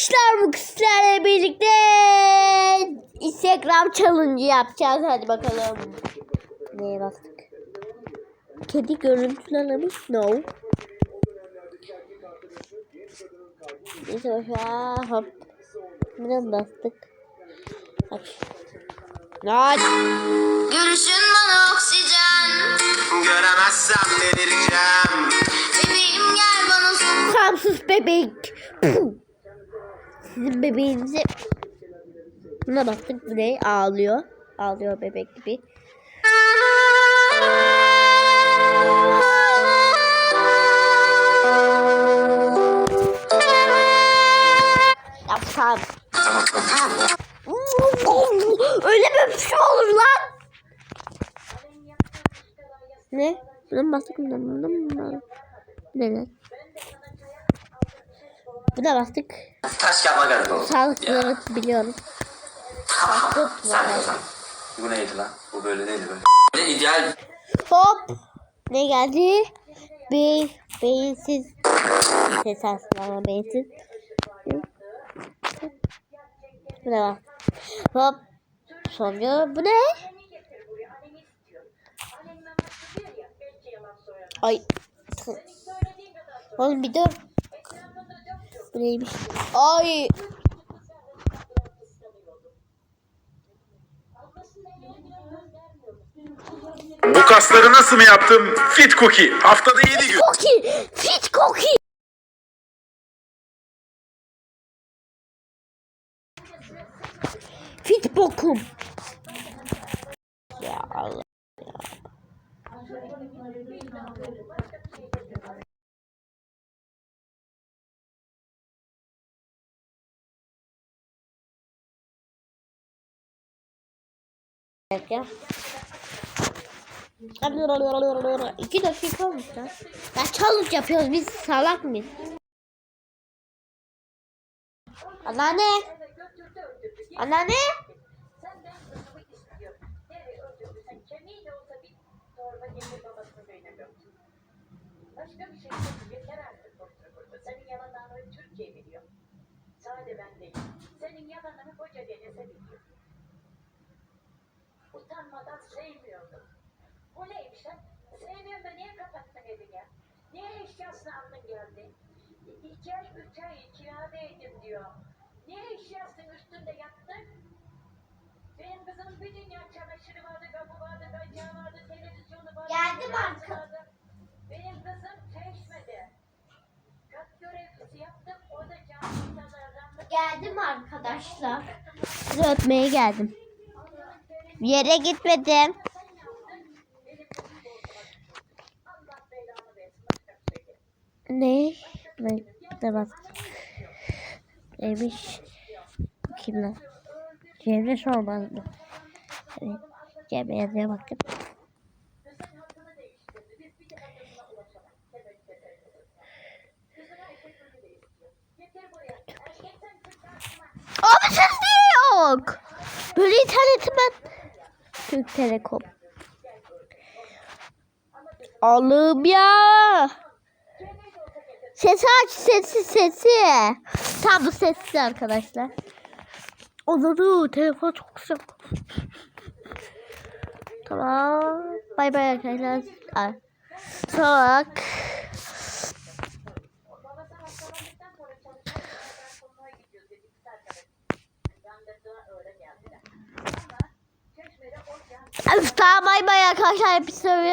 Arkadaşlar bu kızlarla birlikte Instagram challenge yapacağız. Hadi bakalım. Neye bastık? Kedi görüntülemiş? No. Neyse başa hop. Buna bastık. Aç. Aç. Görüşün bana oksijen Göremezsem delireceğim Bebeğim gel bana su Samsuz bebek. Puh. Sizin bebeğinizi buna bastık. Bu? Ağlıyor. Ağlıyor bebek gibi. Yapsam. Öyle bir şey olur lan. Ne? Buna bastık? Mı? Buna mı? Ne lan? Buna bastık. Taş yapma garip oldu Sağlıkları biliyorum. Sen Bu neydi lan? Bu böyle değildi böyle Ne ideal Hop. Ne geldi? Bir beyinsiz. Ses aslında beyinsiz. Bu ne var? Hop. Sonra bu ne? Ay. Oğlum bir dur. Bu neymiş? Ay. Bu kasları nasıl mı yaptım? Fit Cookie. Haftada 7 gün. Cookie. Fit cookie. Fit bokum. Ya Allah. Ya. İki dakika olmuş lan. Ya challenge yapıyoruz biz salak mıyız? Anneanne. Anneanne. Başka bir şey Utanmadan sevmiyordum. Bu neymiş lan? Sevmiyorum da niye kapattın evi ya? Niye eşyasını aldın geldin? İki ay, üç ay kiradaydım diyor. Niye eşyasının üstünde yattın? Benim kızımın bir dünya çamaşırı vardı, kapı vardı, bacağı vardı, televizyonu vardı. Arka- vardı. Benim kızım çeşmedi. Kat görevlisi yaptım, o da camilerden Geldim arkadaşlar. Sizi öpmeye geldim. Bir yere gitmedim. Ne? Ne? Ne bak. Neymiş? Kim lan? Cemre sormaz mı? Evet. Cemre yazıya baktım. Abi ses yok? Böyle interneti ben... Türk Telekom. Allah'ım ya. Sesi aç sesi sesi. Tam bu sessiz arkadaşlar. Onları telefon çok sık. Tamam. Bay bay arkadaşlar. Salak. Öf tamam bay bay arkadaşlar. Hepsi seviyorum.